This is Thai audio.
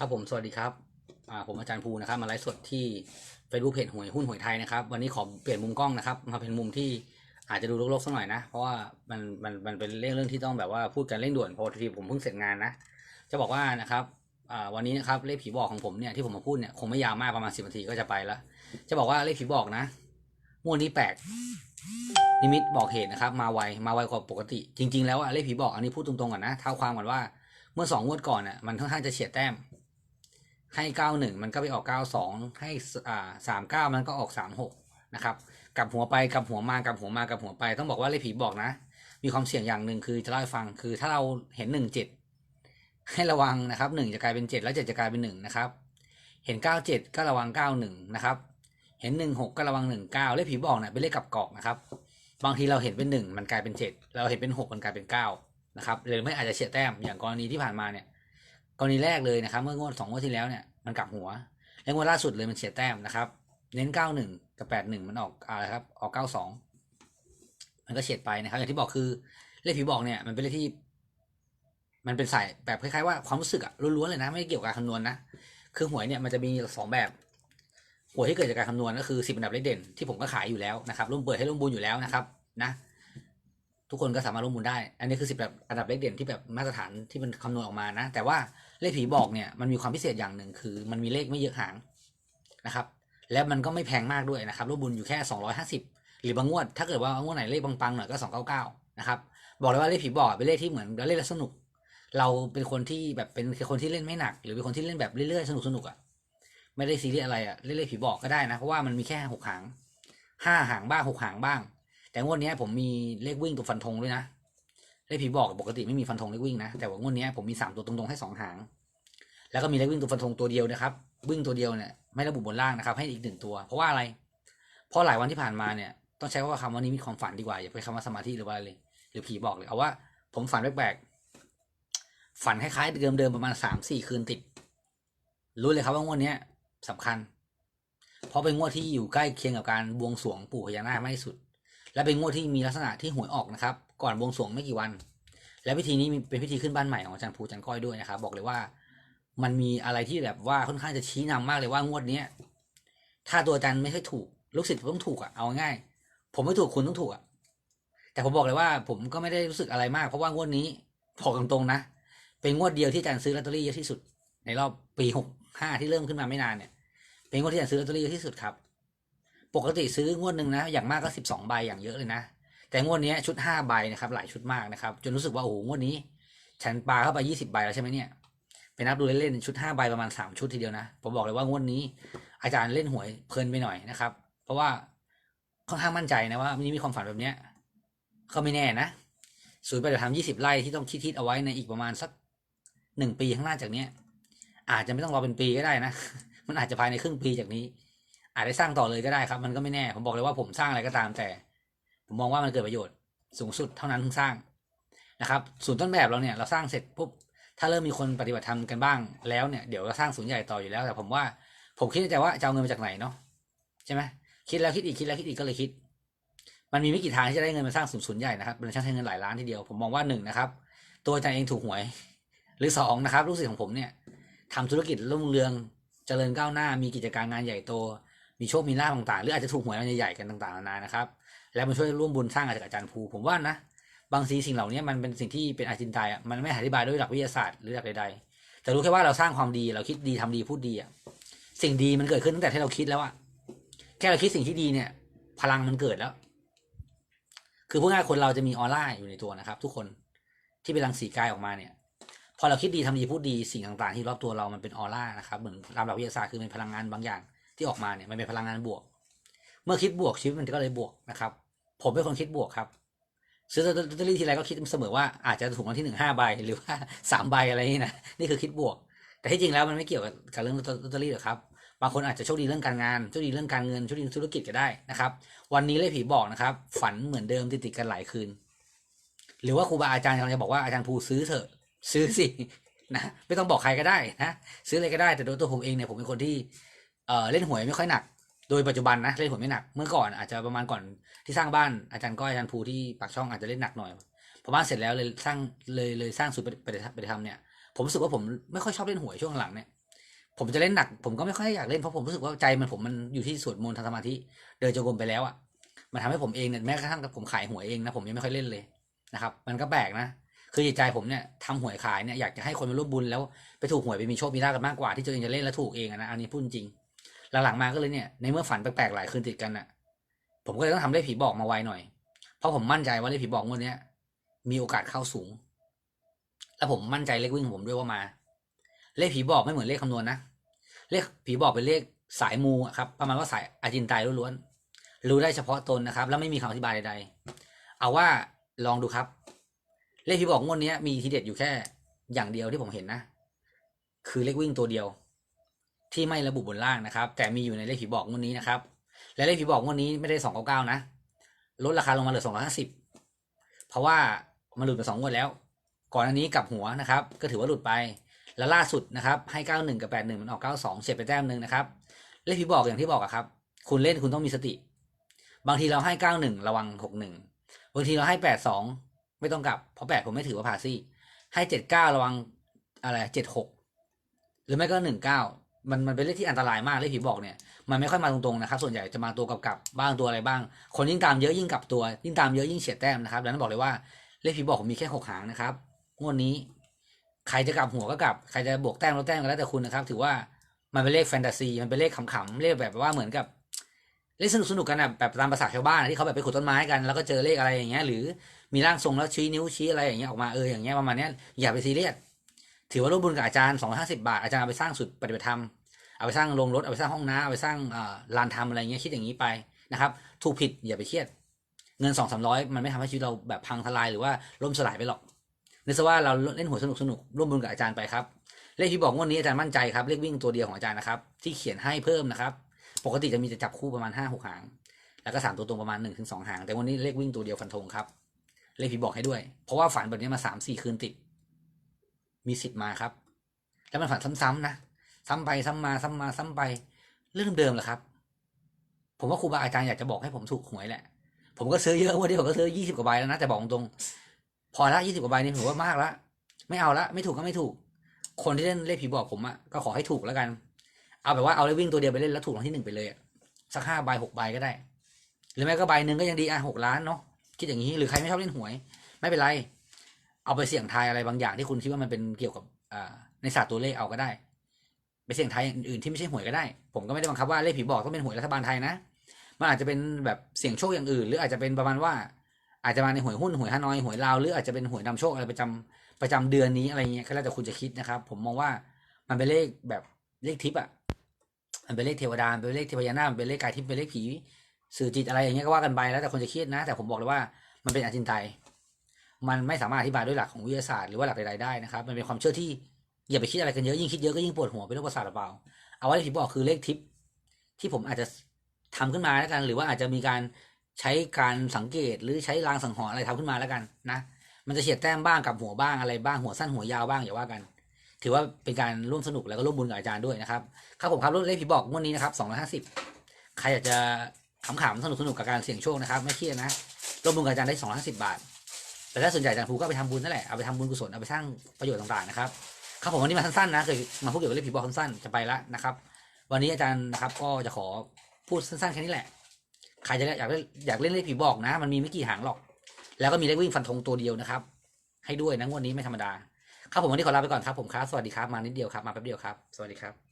ครับผมสวัสดีครับอ่าผมอาจารย์ภูนะครับมาไลฟ์สดที่ Facebook เพจหวยหุ้นหวยไทยนะครับ วันนี้ขอเปลี่ยนมุมกล้องนะครับมาเป็นมุมที่อาจจะดูโลกๆสักหน่อยนะ เพราะว่ามันมันมันเป็นเรื่องเรื่องที่ต้องแบบว่าพูดกันเร่งด่วนเพราะทีผมเพิ่งเสร็จงานนะ จะบอกว่านะครับวันนี้นะครับเลขผีบอกของผมเนี่ยที่ผมมาพูดเนี่ยคงไม่ยาวมากประมาณสิบนาทีก็จะไปแล้ว จะบอกว่าเลขผีบอกนะงวดนี้แปลกนิมิตบอกเหตุนะครับ มาไวมาไวกว่าปกติ จริง ๆ แล้วอะเลขผีบอกอันนี้พูดตรงๆก่อนนะเท้าความก่อนว่าเมื่อสองงวดก่อนอะมันค่อนข้างจะเฉียดแต้ม ให้เก้าหนึ่งมันก็ไปออกเก้าสองให้อ่าสามเก้ามันก็ออกสามหกนะครับกลับหัวไปกลับหัวมากลับหัวมากลับหัวไป ต้องบอกว่าเลขผีบอกนะ มีความเสี่ยงอย่างหนึ่งคือจะเล่าให้ฟังคือถ้าเราเห็นหนึ่งเจ็ดให้ระวังนะครับหนึ่งจะกลายเป็นเจ็ดแล้วเจ็ดจะกลายเป็นหนึ่งนะครับเห็นเก้าเจ็ดก็ระวังเก้าหนึ่งนะครับเห็นหนึ่งหกก็ระวังหนึ่งเก้าเลขผีบอกเนี่ยเป็นเลขกลับกอกนะครับบางทีเราเห็นเป็นหนึ่งมันกลายเป็นเจ็ดเราเห็นเป็นหกมันกลายเป็นเก้านะครับหรือไม่อาจจะเฉียดแต้มอย่างกรณีที่ผ่านมาเนี่ย กรณีแรกเลยนะครับ เมื่องวดสองงวดที่แล้วเนี่ยมันกลับหัว แล้วงวดล่าสุดเลยมันเฉียดแต้มนะครับ เน้นเก้าหนึ่งกับแปดหนึ่งมันออกอะไรครับ ออกเก้าสองมันก็เฉียดไปนะครับ อย่างที่บอกคือเลขผีบอกเนี่ย มันเป็นเลขที่ มันเป็นสายแบบคล้ายๆว่าความรู้สึกอะล้วนๆเลยนะ ไม่เกี่ยวกับคำนวณนะคือหวยเนี่ยมันจะมีสองแบบหวยที่เกิดจากการคำนวณก็คือสิบอันดับเลขเด่นที่ผมก็ขายอยู่แล้วนะครับร่วมเปิดให้ร่วมบุญอยู่แล้วนะครับ นะ ทุกคนก็สามารถร่วมบุญได้ อันนี้คือสิบแบบอันดับเลขเด่นที่แบบมาตรฐานที่มันคำนวณออกมานะ แต่ว่าเลขผีบอกเนี่ยมันมีความพิเศษอย่างหนึ่งคือ มันมีเลขไม่เยอะหางนะครับ แล้วมันก็ไม่แพงมากด้วยนะครับร่วมบุญอยู่แค่สองร้อยห้าสิบหรือบางงวด ถ้าเกิดว่างวดไหนเลขปังๆหน่อยก็สองเก้าเก้านะครับ บอกเลยว่าเลขผีบอกเป็นเลขที่เหมือนเราเล่นแล้วสนุก เราเป็นคนที่แบบเป็นคนที่เล่นไม่หนัก หรือเป็นคนที่เล่นแบบเรื่อยๆสนุกสนุกๆอะไม่ได้ซีเรียสอะไรอะเล่นเลขผีบอกก็ได้นะเพราะว่ามันมีแค่หกหางห้าหางบ้างหกหางบ้าง แต่งวดนี้ผมมีเลขวิ่งตัวฟันธงด้วยนะเลขผีบอกปกติไม่มีฟันธงเลขวิ่งนะแต่ว่างวดนี้ผมมีสามตัวตรงๆให้สองหาง แล้วก็มีเลขวิ่งตัวฟันธงตัวเดียวนะครับ วิ่งตัวเดียวเนี่ยไม่ระบุบนล่างนะครับ ให้อีกหนึ่งตัว เพราะว่าอะไร เพราะหลายวันที่ผ่านมาเนี่ยต้องใช้ว่าคำว่านี้มีความฝันดีกว่าอย่าไปคำว่าสมาธิหรือว่าอะไรเลยหรือผีบอกเลยเอาว่าผมฝันแปลกๆฝันคล้ายๆเดิมๆประมาณสามสี่คืนติด รู้เลยครับว่างวดนี้ยสำคัญ เพราะเป็นงวดที่อยู่ใกล้เคียงกับการบวงสรวงปู่พญานาคมากที่สุด และเป็นงวดที่มีลักษณะที่หวยออกนะครับ ก่อนบวงสรวงไม่กี่วัน และพิธีนี้เป็นพิธีขึ้นบ้านใหม่ของอาจารย์ภูอาจารย์ก้อยด้วยนะครับ บอกเลยว่า มันมีอะไรที่แบบว่าค่อนข้างจะชี้นำมากเลยว่างวดเนี้ยถ้าตัวอาจารย์ไม่ใช่ถูกลูกศิษย์ต้องถูกอะเอาง่าย ผมไม่ถูกคุณต้องถูกอะแต่ผมบอกเลยว่าผมก็ไม่ได้รู้สึกอะไรมาก เพราะว่างวดนี้บอกตรงๆนะ เป็นงวดเดียวที่อาจารย์ซื้อลอตเตอรี่เยอะที่สุด ในรอบปีหกห้าที่เริ่มขึ้นมาไม่นานเนี่ย เป็นงวดที่อาจารย์ซื้อลอตเตอรี่เยอะที่สุดครับ ปกติซื้องวดหนึ่งนะ อย่างมากก็สิบสองใบอย่างเยอะเลยนะ แต่งวดนี้ชุดห้าใบนะครับ หลายชุดมากนะครับ จนรู้สึกว่าโอ้โหงวดนี้ ฉันปาเข้าไปยี่สิบใบแล้วใช่ไหมเนี่ยไปนับดูเล่นๆชุดห้าใบประมาณสามชุดทีเดียวนะ ผมบอกเลยว่างวดนี้ อาจารย์เล่นหวยเพลินไปหน่อยนะครับ เพราะว่าค่อนข้างมั่นใจนะว่ามันมีความฝันแบบเนี้ยก็ไม่แน่นะศูนย์ปฏิบัติธรรมยี่สิบไร่ที่ต้องคิดๆเอาไว้ในอีกประมาณสักหนึ่งปีข้างหน้าจากเนี้ยอาจจะไม่ต้องรอเป็นปีก็ได้นะ มันอาจจะภายในครึ่งปีจากนี้ อาจจะสร้างต่อเลยก็ได้ครับ มันก็ไม่แน่ ผมบอกเลยว่าผมสร้างอะไรก็ตามแต่ ผมมองว่ามันเกิดประโยชน์สูงสุดเท่านั้นถึงสร้างนะครับศูนย์ต้นแบบเราเนี่ยเราสร้างเสร็จปุ๊บถ้าเริ่มมีคนปฏิบัติธรรมกันบ้างแล้วเนี่ยเดี๋ยวเราสร้างศูนย์ใหญ่ต่ออยู่แล้ว แต่ผมว่าผมคิดในใจว่าจะเอาเงินมาจากไหนเนาะใช่ไหมคิดแล้วคิดอีกคิดแล้วคิดอีกก็เลยคิด มันมีไม่กี่ทางที่จะได้เงินมาสร้างศูนย์ศูนย์ใหญ่นะครับมันช่างใช้เงินหลายล้านทีเดียวผมมองว่าหนึ่งนะครับตัวอาจารย์เองถูกหวย หรือสองนะครับลูกศิษย์ของผมเนี่ยทำธุรกิจรุ่งเรืองเจริญก้าวหน้ามีกิจการงานใหญ่โต มีโชคมีลาภต่างๆ หรืออาจจะถูกหวยอะไรใหญ่ๆกันต่างๆนานานะครับ แล้วมาช่วยร่วมบุญสร้างอาจารย์ภูผมว่านะบางทีสิ่งเหล่านี้มันเป็นสิ่งที่เป็นอาจินไตมันไม่อธิบายด้วยหลักวิทยาศาสตร์หรือหลักใดๆแต่รู้แค่ว่าเราสร้างความดีเราคิดดีทำดีพูดดีอะสิ่งดีมันเกิดขึ้นตั้งแต่ที่เราคิดแล้วอะแค่เราคิดสิ่งที่ดีเนี่ย พลังมันเกิดแล้ว คือพูดง่ายคนเราจะมีออร่าอยู่ในตัวนะครับ ทุกคนที่เป็นรังสีกายออกมาเนี่ย พอเราคิดดีทำดีพูดดีสิ่งต่างๆ ที่รอบตัวเรามันเป็นออร่านะครับเหมือนตามหลักวิทยาศาสตร์คือเป็นพลังงานบางอย่าง ที่ออกมาเนี่ยมันเป็นพลังงานบวก เมื่อคิดบวกชีวิตมันก็เลยบวกนะครับ ผมเป็นคนคิดบวกครับ ซื้อลอตเตอรี่ทีไรก็คิดเสมอว่าอาจจะถูกรางวัลที่หนึ่งห้าใบหรือว่าสามใบอะไรนี่นะนี่คือคิดบวก แต่ที่จริงแล้วมันไม่เกี่ยวกับกับเรื่องลอตเตอรี่หรอกครับบางคนอาจจะโชคดีเรื่องการงานโชคดีเรื่องการเงินโชคดีธุรกิจก็ได้นะครับ วันนี้เลยผีบอกนะครับ ฝันเหมือนเดิมติดๆกันหลายคืน หรือว่าครูบาอาจารย์กำลังจะบอกว่าอาจารย์ภูซื้อเถอะ ซื้อสินะไม่ต้องบอกใครก็ได้นะซื้ออะไรก็ได้แต่โดยตัวผมเองเนี่ยผมเป็นคนที่ เออเล่นหวยไม่ค่อยหนัก โดยปัจจุบันนะเล่นหวยไม่หนักเมื่อก่อนอาจจะประมาณก่อนที่สร้างบ้านอาจารย์ก้อยอาจารย์ภูที่ปากช่องอาจจะเล่นหนักหน่อยพอบ้านเสร็จแล้วเลยสร้างเลยเลยสร้างศูนย์ปฏิบัติธรรมเนี่ยผมรู้สึกว่าผมไม่ค่อยชอบเล่นหวยช่วงหลังเนี่ยผมจะเล่นหนัก ผมก็ไม่ค่อยอยากเล่นเพราะผมรู้สึกว่าใจมันผมมันอยู่ที่สวดมนต์ทำสมาธิเดินจงกรมไปแล้วอะมันทำให้ผมเองเนี่ยแม้กระทั่งกับผมขายหวยเองนะผมยังไม่ค่อยเล่นเลยนะครับ มันก็แปลกนะคือจิตใจผมเนี่ยทำหวยขายเนี่ยอยากจะให้คนมาร่วมบุญแล้วไปถูกหวยไปมีโชคมีลาภกันมากกว่าที่ตัวเองจะเล่นแล้วถูกเองอะนะอันนี้พูดจริง หลังๆมาก็เลยเนี่ยในเมื่อฝันแปลกๆหลายคืนติดกันอะผมก็เลยต้องทำเลขผีบอกมาไวหน่อย เพราะผมมั่นใจว่าเลขผีบอกงวดนี้ยมีโอกาสเข้าสูง แล้วผมมั่นใจเลขวิ่งของผมด้วยว่ามา เลขผีบอกไม่เหมือนเลขคำนวณนะเลขผีบอกเป็นเลขสายมูครับประมาณว่าสายอาจินไตล้วนๆรู้ได้เฉพาะตนนะครับ แล้วไม่มีคำอธิบายใดๆเอาว่าลองดูครับ เลขผีบอกงวดนี้มีทีเด็ดอยู่แค่อย่างเดียวที่ผมเห็นนะ คือเลขวิ่งตัวเดียว ที่ไม่ระบุบนล่างนะครับ แต่มีอยู่ในเลขผีบอกงวดนี้นะครับ และเลขผีบอกงวดนี้ไม่ได้สองเก้าเก้านะลดราคาลงมาเหลือสองร้อยห้าสิบเพราะว่ามันหลุดไปสองงวดแล้ว ก่อนอันนี้กับหัวนะครับ ก็ถือว่าหลุดไป แล้วล่าสุดนะครับให้เก้าหนึ่งกับแปดหนึ่งมันออกเก้าสองเฉียดไปแต้มหนึ่งนะครับเลขผีบอกอย่างที่บอกอะครับ คุณเล่นคุณต้องมีสติ บางทีเราให้เก้าหนึ่งระวังหกหนึ่งบางทีเราให้แปดสองไม่ต้องกลับเพราะแปดผมไม่ถือว่าผ่าซี่ ให้เจ็ดเก้าระวังอะไรเจ็ดหกหรือไม่ก็หนึ่งเก้า มันมันเป็นเลขที่อันตรายมากเลขผีบอกเนี่ยมันไม่ค่อยมาตรงๆนะครับส่วนใหญ่จะมาตัวกับกับบ้างตัวอะไรบ้าง คนยิ่งตามเยอะยิ่งกลับตัว ยิ่งตามเยอะยิ่งเฉียดแต้มนะครับดังนั้นบอกเลยว่าเลขผีบอกผมมีแค่หกหางนะครับงวดนี้ ใครจะกลับหัวก็กลับใครจะบวกแต้มลดแต้มก็แล้วแต่คุณนะครับ ถือว่ามันเป็นเลขแฟนตาซีมันเป็นเลขขำๆเลขแบบว่าเหมือนกับเล่นสนุกสนุกกันนะแบบตามภาษาชาวบ้านที่เขาแบบไปขุดต้นไม้กันแล้วก็เจอเลขอะไรอย่างเงี้ย หรือมีร่างทรงแล้วชี้นิ้วชี้อะไรอย่างเงี้ยออกมาเอออย่างเงี้ยประมาณเนี้ยอย่าไปซีเรียสถือว่าร่วมบุญกับอาจารย์สองห้าสิบาท อาจารย์ไปสร้างสุดปฏิบัติธรรม เอาไปสร้างโรงรถเอาไปสร้างห้องน้ำเอาไปสร้างลานทำอะไรเงี้ยคิดอย่างนี้ไปนะครับ ถูกผิดอย่าไปเครียด เงินสองสามร้อยมันไม่ทำให้ชีวิตเราแบบพังทลายหรือว่าล่มสลายไปหรอกนึกซะว่าเราเล่นหวยสนุกสนุกร่วมบุญกับอาจารย์ไปครับเลขที่บอกงวันนี้อาจารย์มั่นใจครับเลขวิ่งตัวเดียวของอาจารย์นะครับ ที่เขียนให้เพิ่มนะครับ ปกติจะมีจะจับคู่ประมาณห้าหกหาง แล้วก็สามตัวตรงประมาณหนึ่งถึงสองหาง แต่วันนี้เลขวิ่งตัวเดียวฟันธงครับ เลขผีบอกให้ด้วย เพราะว่าฝันแบบนี้มาสามสี่คืนติด มีสิทธิ์มาครับ แล้วมันฝันซ้ำๆนะ ซ้ำไปซ้ำมาซ้ำมาซ้ำไป เรื่องเดิมแหละครับ ผมว่าครูบาอาจารย์อยากจะบอกให้ผมถูกหวยแหละ ผมก็ซื้อเยอะวันนี้ผมก็ซื้อยี่สิบกว่าใบแล้วนะแต่บอกตรงพอละยี่สิบกว่าใบนี่ถือว่ามากละไม่เอาละไม่ถูกก็ไม่ถูก คนที่เล่นเลขผีบอกผมอะก็ขอให้ถูกแล้วกัน เอาแบบว่าเอาเลขวิ่งตัวเดียวไปเล่นแล้วถูกรางที่หนึ่งไปเลยสักห้าใบหกใบก็ได้ หรือไม่ก็ใบหนึ่งก็ยังดีอะหกล้านเนาะคิดอย่างนี้หรือใครไม่ชอบเล่นหวย ไม่เป็นไร เอาไปเสี่ยงทายอะไรบางอย่างที่คุณคิดว่ามันเป็นเกี่ยวกับอ่าในศาสตร์ตัวเลขเอาก็ได้ ไปเสี่ยงทายอย่างอื่นที่ไม่ใช่หวยก็ได้ ผมก็ไม่ได้บังคับว่าเลขผีบอกต้องเป็นหวยรัฐบาลไทยนะ มันอาจจะเป็นแบบเสี่ยงโชคอย่างอื่น หรืออาจจะเป็นประมาณว่า อาจจะมาในหวยหุ้นหวยฮานอยหวยลาวหรืออาจจะเป็นหวยนำโชคอะไรประจำประจำเดือนนี้อะไรเงี้ยก็แล้วแต่คุณจะคิดนะครับ ผมมองว่ามันเป็นเลขแบบเลขทิปอะมันเป็นเลขเทวดามันเป็นเลขเทพยานาคมันเป็นเลขกายทิพย์เป็นเลขผีสื่อจิตอะไรอย่างเงี้ยก็ว่ากันไปแล้วแต่คนจะคิดนะ แต่ผมบอกเลยว่ามันเป็นอาจินไตยมันไม่สามารถอธิบายด้วยหลักของวิทยาศาสตร์หรือว่าหลักใดๆได้นะครับ มันเป็นความเชื่อที่ อย่าไปคิดอะไรกันเยอะยิ่งคิดเยอะก็ยิ่งปวดหัวเป็นโรคประสาทหรือเปล่าเอาไว้ที่บอกคือเลขทิปที่ผมอาจจะทำขึ้นมาแล้วกัน หรือว่าอาจจะมีการใช้การสังเกตหรือใช้รางสังหรณ์อะไรทำขึ้นมาแล้วกันนะมันจะเฉียดแต้มบ้างกับหัวบ้างอะไรบ้างหัวสั้นหัวยาวบ้างอย่าว่ากัน ถือว่าเป็นการร่วมสนุกแล้วก็ร่วมบุญกับอาจารย์ด้วยนะครับครับผมครับรุ่นเลขผีบอกงวันนี้นะครับสองร้อยห้าสิบใครอยากจะขำๆสนุกสนุกๆกับการเสี่ยงโชคนะครับ ไม่เครียดนะร่วมบุญกับอาจารย์ได้สองร้อยห้าสิบบาทแต่ถ้าสนใจอาจารย์ภูก็ไปทำบุญนั่นแหละเอาไปทำบุญกุศลเอาไปสร้างประโยชน์ต่างๆนะครับ ครับผมวันนี้มาสั้นๆนะเคยมาพูดเกี่ยวกับเรื่องผีบอกสั้นๆจะไปละนะครับ วันนี้อาจารย์นะครับ ก็จะขอพูดสั้นๆแค่นี้แหละใครจะอยากเล่นอยากเล่นเลขผีบอกนะ มันมีไม่กี่หางหรอก แล้วก็มีเลขวิ่งฟันธงตัวเดียวนะครับ ให้ด้วยนะงวดนี้ไม่ธรรมดา ครับผมวันนี้ขอลาไปก่อนครับผมครับสวัสดีครับมานิดเดียวครับมาแป๊บเดียวครับสวัสดีครับ